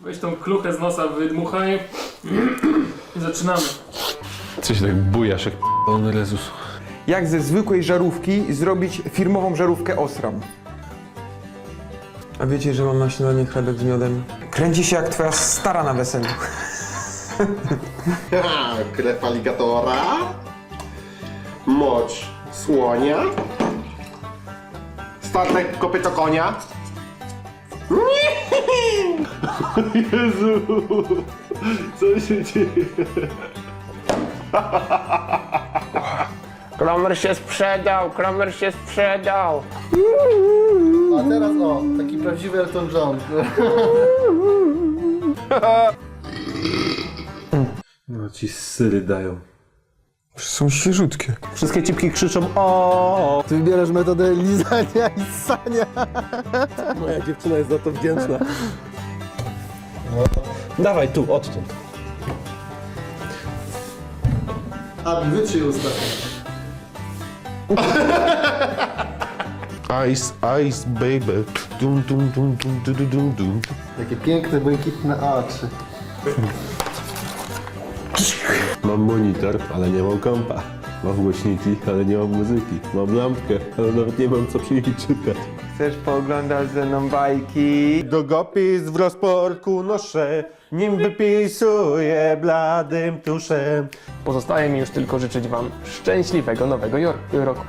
Weź tą kluchę z nosa wydmuchaj. I zaczynamy. Co się tak bujasz jak p***dolny Jezus? Jak ze zwykłej żarówki zrobić firmową żarówkę Osram? A wiecie, że mam na śniadanie chlebek z miodem? Kręci się jak twoja stara na weselu. Ha, krew aligatora, mocz słonia, statek kopyto konia. Jezu, co się dzieje? Kromer się sprzedał, Kromer się sprzedał. A teraz o, taki prawdziwy Elton John. No ci syry dają. Są świeżutkie. Wszystkie cipki krzyczą o. Ty wybierasz metodę lizania i ssania. Moja dziewczyna jest za to wdzięczna. Dawaj tu, odtąd. A wytrzyj usta. Ice, ice baby. Dum, dum, dum, dum, dum, dum, dum. Takie piękne, błękitne oczy. Mam monitor, ale nie mam kompa. Mam głośniki, ale nie mam muzyki. Mam lampkę, ale nawet nie mam co przy niej czytać. Chcesz pooglądać ze mną bajki? Dogopis w rozporku noszę, nim wypisuję bladym tuszem. Pozostaje mi już tylko życzyć wam szczęśliwego nowego jor- roku.